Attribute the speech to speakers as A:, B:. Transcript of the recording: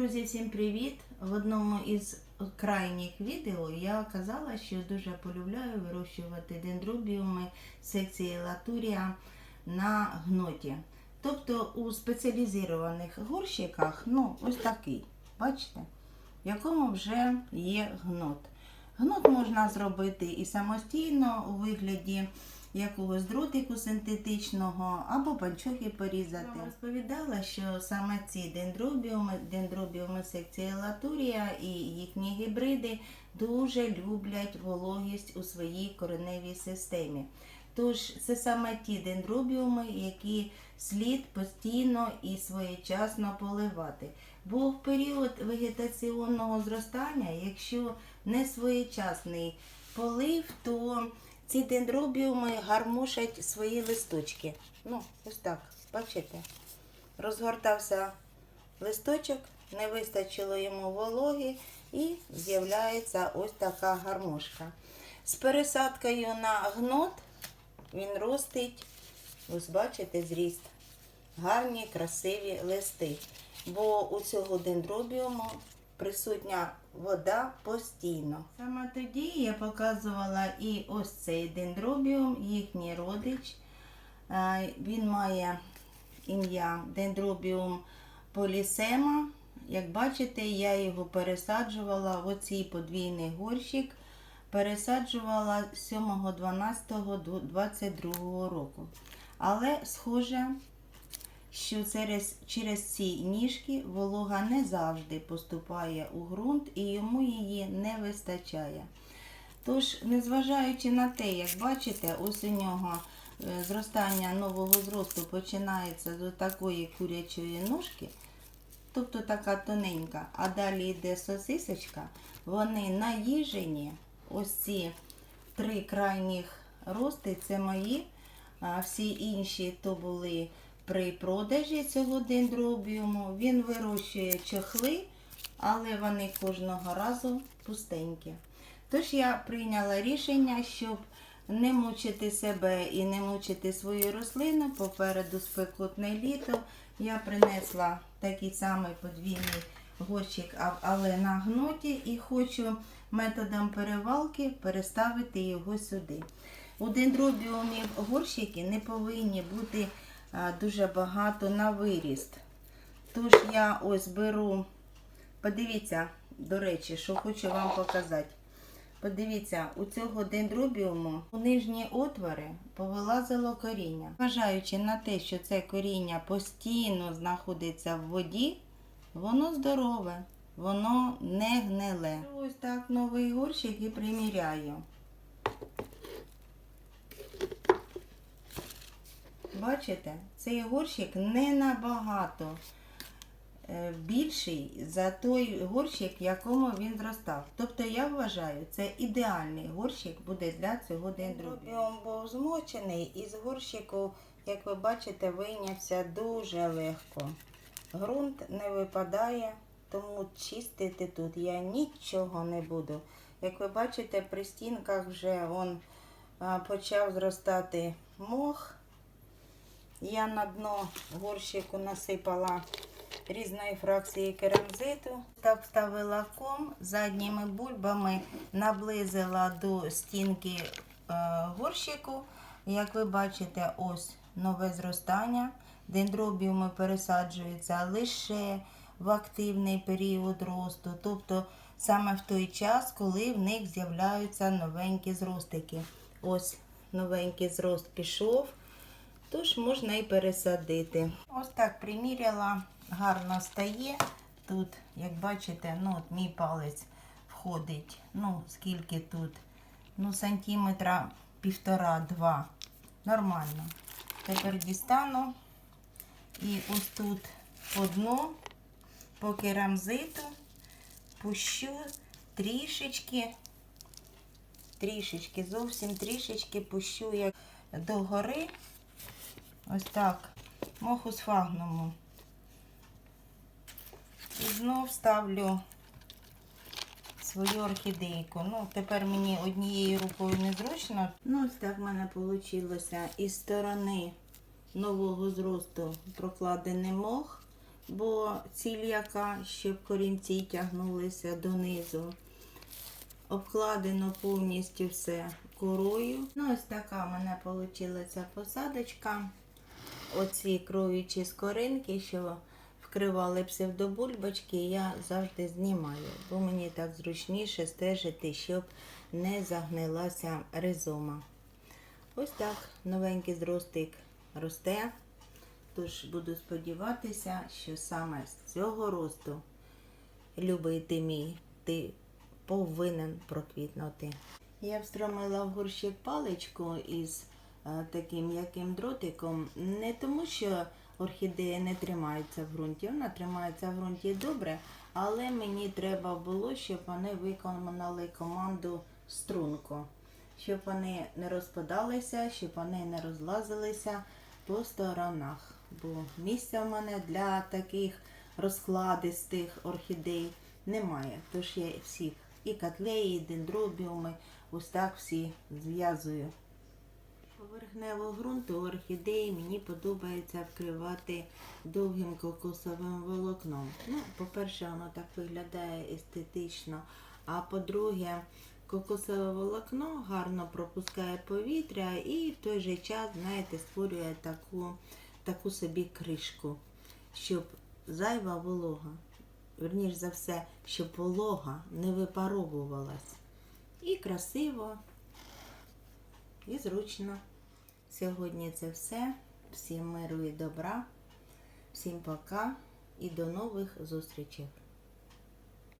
A: Друзі, всім привіт! В одному із крайніх відео я казала, що дуже полюбляю вирощувати дендробіуми секції латурія на гноті. Тобто у спеціалізованих горщиках, ну, ось такий, бачите, в якому вже є гнот. Гнот можна зробити і самостійно у вигляді якогось дротику синтетичного або панчохи порізати. Я розповідала, що саме ці дендробіуми, дендробіуми секції латурія і їхні гібриди дуже люблять вологість у своїй кореневій системі. Тож це саме ті дендробіуми, які слід постійно і своєчасно поливати. Бо в період вегетаційного зростання, якщо не своєчасний полив, то ці дендробіуми гармошать свої листочки. Ну, ось так, бачите? Розгортався листочок, не вистачило йому вологи і з'являється ось така гармошка. З пересадкою на гнот він ростить, ось бачите, зріст. Гарні, красиві листи. Бо у цього дендробіуму присутня вода постійно. Саме тоді я показувала і ось цей дендробіум, їхній родич. Е, Він має ім'я дендробіум полісема. Як бачите, я його пересаджувала в оцій подвійний горщик. Пересаджувала 7.12.22 року. Але схоже, що через, через ці ніжки волога не завжди поступає у ґрунт і йому її не вистачає. Тож, незважаючи на те, як бачите, ось у нього е, зростання нового зросту починається з такої курячої ножки, тобто така тоненька, а далі йде сосисочка, вони наїжені, ось ці три крайніх рости, це мої, а всі інші то були при продажі цього дендробіуму. Він вирощує чохли, але вони кожного разу пустенькі. Тож я прийняла рішення, щоб не мучити себе і не мучити свою рослину. Попереду спекотне літо. Я принесла такий самий подвійний горщик, але на гноті, і хочу методом перевалки переставити його сюди. У дендробіумів горщики не повинні бути дуже багато на виріст. Тож я ось беру, подивіться, до речі, що хочу вам показати. Подивіться, у цього дендробіуму у нижні отвори повилазило коріння. Зважаючи на те, що це коріння постійно знаходиться в воді, воно здорове, воно не гниле. Ось так новий горщик і приміряю. Бачите, цей горщик не набагато е, більший за той горщик, в якому він зростав. Тобто я вважаю, це ідеальний горщик буде для цього дендробіуму. Він був змочений і з горщику, як ви бачите, вийнявся дуже легко. Ґрунт не випадає, тому чистити тут я нічого не буду. Як ви бачите, при стінках вже он почав зростати мох. Я на дно горщику насипала різної фракції керамзиту. Так вставила ком задніми бульбами, наблизила до стінки е, горщику. Як ви бачите, ось нове зростання. Дендробіуми пересаджуються лише в активний період росту, тобто саме в той час, коли в них з'являються новенькі зростики. Ось новенький зрост пішов. Тож можна і пересадити. Ось так приміряла, гарно стає. Тут, як бачите, ну от мій палець входить. Ну, скільки тут? Ну, сантиметра півтора-два. Нормально. Тепер дістану. І ось тут по дну, по керамзиту, пущу трішечки, трішечки, зовсім трішечки пущу як догори. Ось так. Моху сфагнуму. І знов ставлю свою орхідейку. Ну, тепер мені однією рукою незручно. Ну, ось так в мене вийшло. Із сторони нового зросту прокладений мох. бо цільяка, щоб корінці тягнулися донизу. Обкладено повністю все корою. Ну, ось така в мене вийшла посадочка. Оці кровічі скоринки, що вкривали псевдобульбочки, я завжди знімаю, бо мені так зручніше стежити, щоб не загнилася ризома. Ось так новенький зростик росте. Тож буду сподіватися, що саме з цього росту, любий ти мій, ти повинен проквітнути. Я встромила в горщик паличку із таким м'яким дротиком, не тому, що орхідея не тримається в ґрунті, вона тримається в ґрунті добре, але мені треба було, щоб вони виконали команду струнку, щоб вони не розпадалися, щоб вони не розлазилися по сторонах. Бо місця в мене для таких розкладистих орхідей немає. Тож я всіх і котлеї, і дендробіуми ось так всі зв'язую. Поверхневого ґрунту орхідеї мені подобається вкривати довгим кокосовим волокном. Ну, по-перше, воно так виглядає естетично. А по-друге, кокосове волокно гарно пропускає повітря і в той же час, знаєте, створює таку, таку собі кришку, щоб зайва волога, верніш за все, щоб волога не випаровувалась. І красиво, і зручно. Сьогодні це все. Всім миру і добра. Всім пока і до нових зустрічей.